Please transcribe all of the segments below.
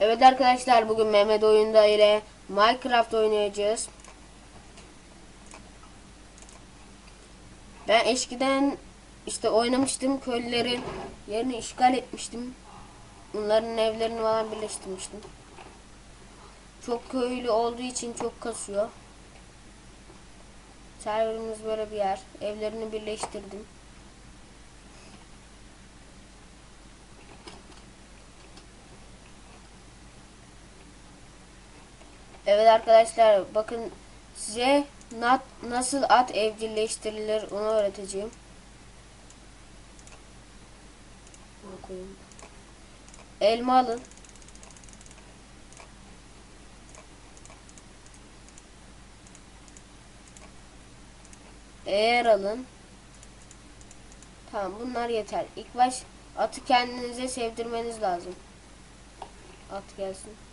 Evet arkadaşlar bugün Mehmet oyunda ile Minecraft oynayacağız. Ben eskiden işte oynamıştım köylülerin yerini işgal etmiştim. Bunların evlerini falan birleştirmiştim. Çok köylü olduğu için çok kasıyor. Serverimiz böyle bir yer. Evlerini birleştirdim. Evet arkadaşlar bakın size nat, nasıl at evcilleştirilir onu öğreteceğim. Elma alın. Eğer alın. Tamam bunlar yeter. İlk baş atı kendinize sevdirmeniz lazım. At gelsin.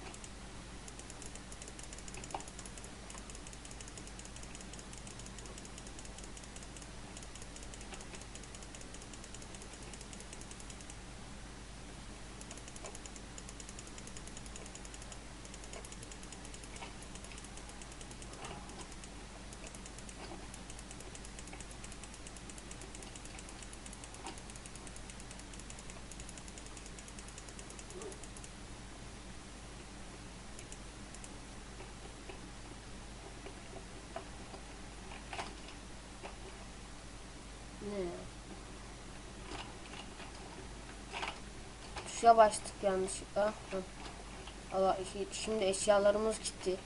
Tuşa bastık yanlışlıkla. Allah şi- şimdi eşyalarımız gitti.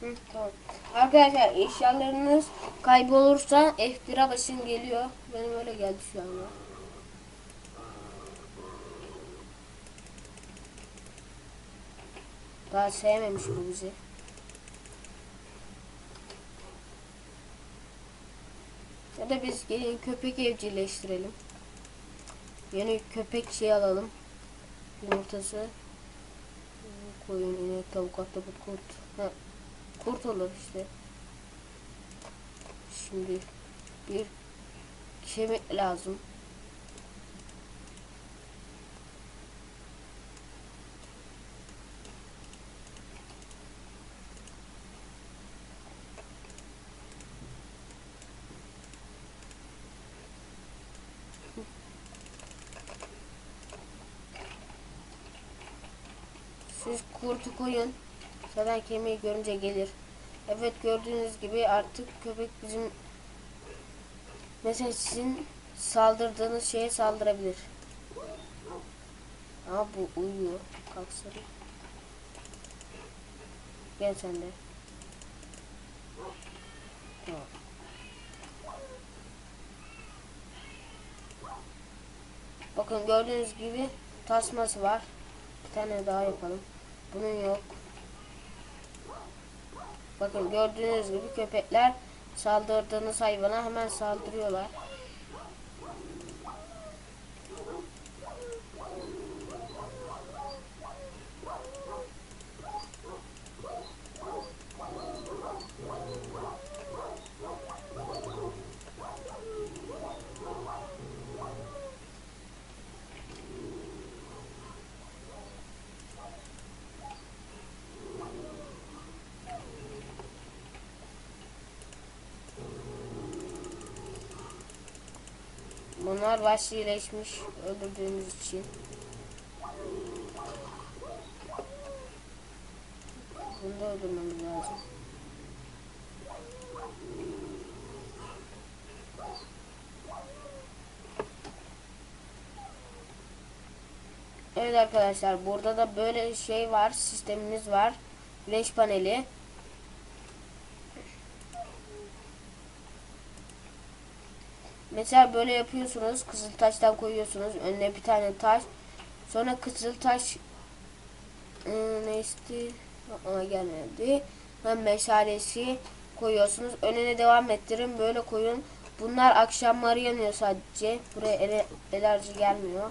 Hı, tamam. Arkadaşlar eşyalarınız kaybolursa F1'e basın geliyor. Benim öyle geldi şu an Daha sevmemiş bu bizi. Ya da biz gelin köpek evcilleştirelim. Yeni köpek şey alalım. Yumurtası. Koyun, inek, tavuk, ahtapot, kurt. Ha, kurt olur işte. Şimdi bir kemik lazım. Siz kurtu koyun. Zaten kemiği görünce gelir. Evet gördüğünüz gibi artık köpek bizim mesela sizin saldırdığınız şeye saldırabilir. Ama bu uyuyor. Kalksın. Gel sen de. Bakın gördüğünüz gibi tasması var. Bir tane daha yapalım. Bunun yok. Bakın gördüğünüz gibi köpekler saldırdığınız hayvana hemen saldırıyorlar. Bunlar vahşileşmiş öldürdüğümüz için. Bunu da öldürmemiz lazım. Evet arkadaşlar burada da böyle şey var sistemimiz var. Güneş paneli. Mesela böyle yapıyorsunuz. Kızıl taştan koyuyorsunuz. Önüne bir tane taş. Sonra kızıl taş ıı, ne isti? Aklıma gelmedi. Hem meşalesi koyuyorsunuz. Önüne devam ettirin. Böyle koyun. Bunlar akşamları yanıyor sadece. Buraya ele, enerji gelmiyor.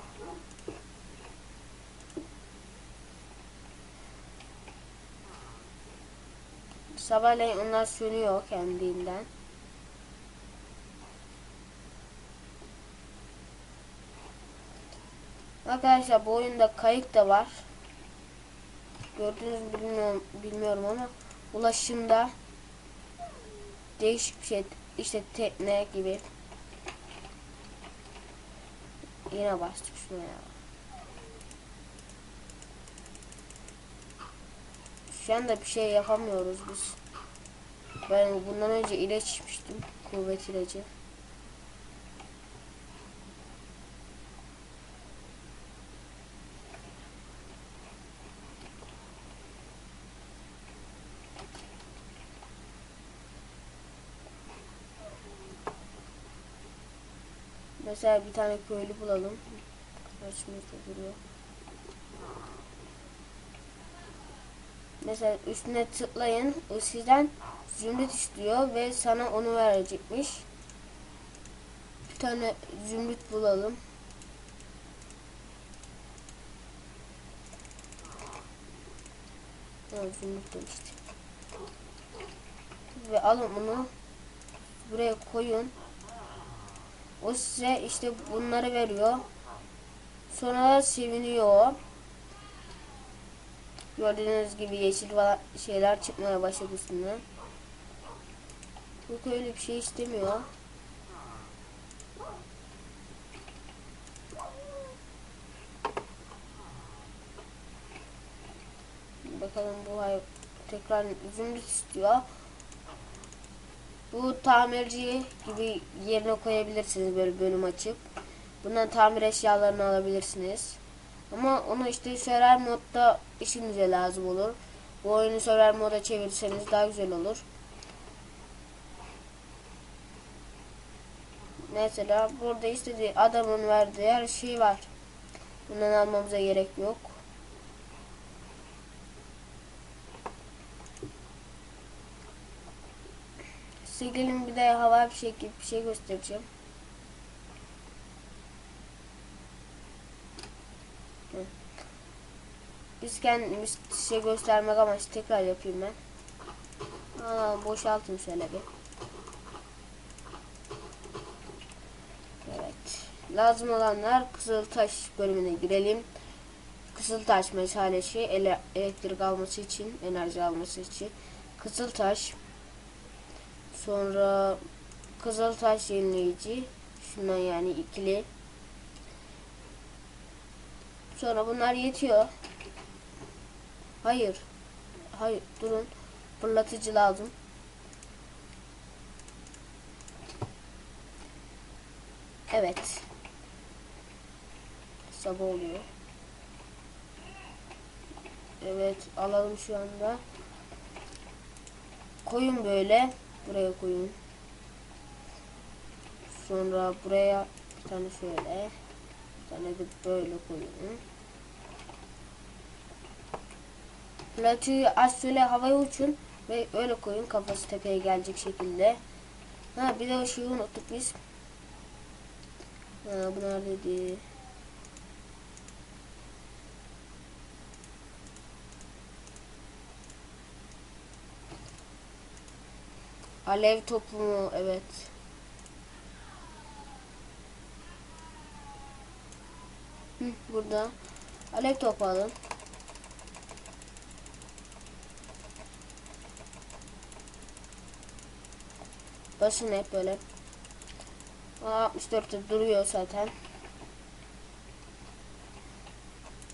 Sabahleyin onlar sönüyor kendinden. Arkadaşlar bu oyunda kayık da var. Gördünüz bilmiyorum, bilmiyorum ama ulaşımda değişik bir şey işte tekne gibi. Yine bastık şuna ya. Şu anda bir şey yapamıyoruz biz. Ben bundan önce ilaç içmiştim. Kuvvet ilacı. Mesela bir tane köylü bulalım. Karşımızda duruyor. Mesela üstüne tıklayın. O sizden zümrüt istiyor ve sana onu verecekmiş. Bir tane zümrüt bulalım. Zümrüt demiştim. Ve alın bunu buraya koyun. O size işte bunları veriyor. Sonra seviniyor. Gördüğünüz gibi yeşil şeyler çıkmaya başladı üstüne. Bu öyle bir şey istemiyor. Bakalım bu hay tekrar zümrüt istiyor. Bu tamirci gibi yerine koyabilirsiniz böyle bölüm açıp. Bundan tamir eşyalarını alabilirsiniz. Ama onu işte server modda işinize lazım olur. Bu oyunu server moda çevirirseniz daha güzel olur. Mesela burada istediği adamın verdiği her şey var. Bundan almamıza gerek yok. Size gelin bir de hava bir şey gibi bir şey göstereceğim. Biz kendimiz size göstermek amaçlı tekrar yapayım ben. Aa, boşaltın şöyle bir. Evet. Lazım olanlar Kızıltaş bölümüne girelim. Kızıltaş meşalesi ele elektrik alması için, enerji alması için. Kızıltaş Sonra Kızıltaş yenileyici. Şundan yani ikili. Sonra bunlar yetiyor. Hayır. Hayır durun. Fırlatıcı lazım. Evet. Sabah oluyor. Evet alalım şu anda. Koyun böyle. Buraya koyun. Sonra buraya bir tane şöyle. Bir tane de böyle koyun. Platıyı az şöyle havaya uçun ve öyle koyun kafası tepeye gelecek şekilde. Ha bir de o şeyi unuttuk biz. Ha bu neredeydi? Alev topu? Evet. Hı, burada. Alev topu alın. Basın hep böyle. 64'te duruyor zaten.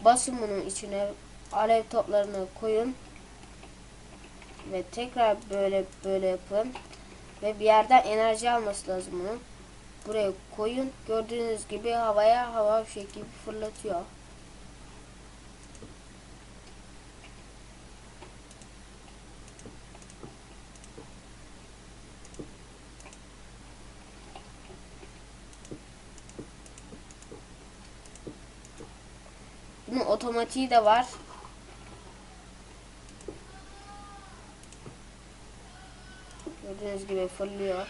Basın bunun içine alev toplarını koyun ve tekrar böyle böyle yapın ve bir yerden enerji alması lazım bunu buraya koyun. Gördüğünüz gibi havaya hava bir şekilde fırlatıyor. Bunun otomatiği de var. Gördüğünüz gibi fırlıyor.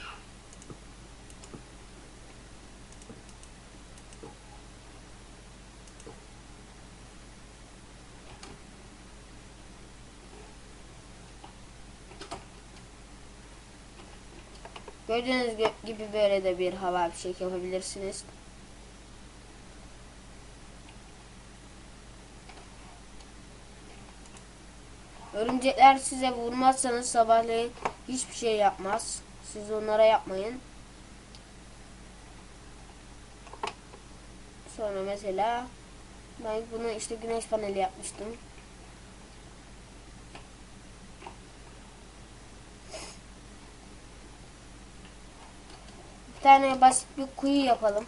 Gördüğünüz gö- gibi böyle de bir hava fişek yapabilirsiniz. Örümcekler size vurmazsanız sabahleyin hiçbir şey yapmaz. Siz onlara yapmayın. Sonra mesela ben bunu işte güneş paneli yapmıştım. Bir tane basit bir kuyu yapalım.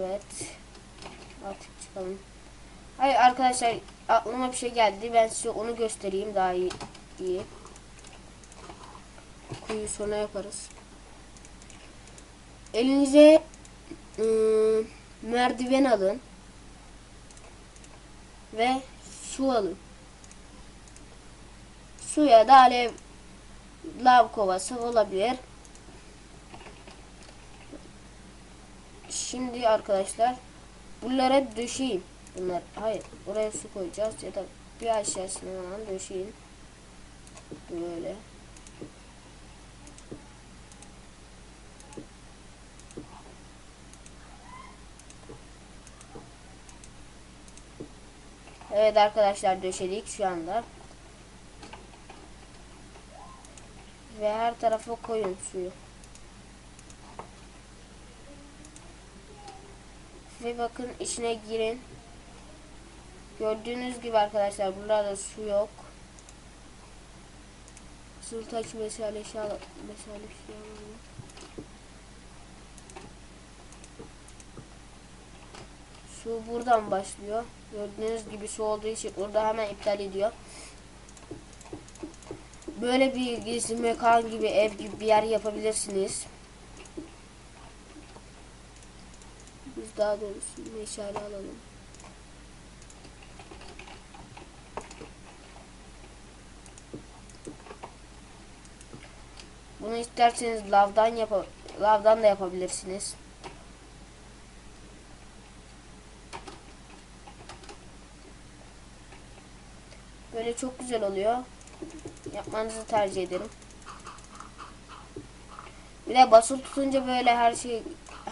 Evet. Artık çıkalım. Hayır arkadaşlar aklıma bir şey geldi. Ben size onu göstereyim daha iyi. iyi. Kuyu sonra yaparız. Elinize ıı, merdiven alın. Ve su alın. Suya da alev lav kovası olabilir. Şimdi arkadaşlar bunlara döşeyin. Bunlar hayır oraya su koyacağız ya da bir aşağısına falan döşeyin. Böyle. Evet arkadaşlar döşedik şu anda. Ve her tarafa koyun suyu. Ve bakın içine girin. Gördüğünüz gibi arkadaşlar burada su yok. Sırtaç mesale şal mesale şey. Su buradan başlıyor. Gördüğünüz gibi su olduğu için burada hemen iptal ediyor. Böyle bir gizli mekan gibi ev gibi bir yer yapabilirsiniz. Biz daha doğrusu meşale alalım. Bunu isterseniz lavdan yap lavdan da yapabilirsiniz. Böyle çok güzel oluyor. Yapmanızı tercih ederim. Bir de basılı tutunca böyle her şeyi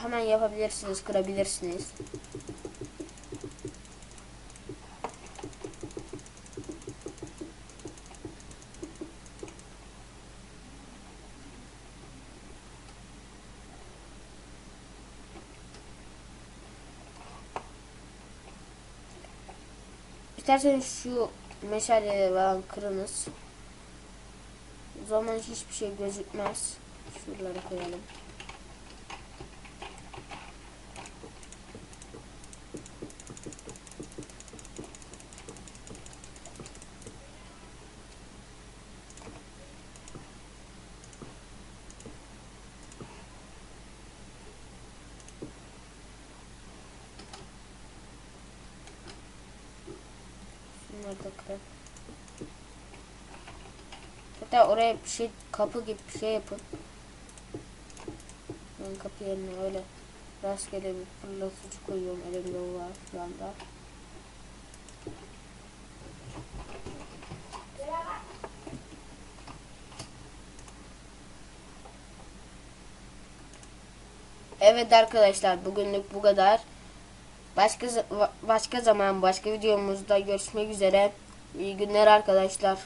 hemen yapabilirsiniz, kırabilirsiniz. İsterseniz şu meşaleleri falan kırınız. O zaman hiçbir şey gözükmez. Şuraları koyalım. Kıralım. Hatta oraya bir şey kapı gibi bir şey yapın. Ben kapı yerine öyle rastgele bir fırlatıcı koyuyorum. Elimde o var şu anda. Evet arkadaşlar bugünlük bu kadar. Başka başka zaman başka videomuzda görüşmek üzere. İyi günler arkadaşlar.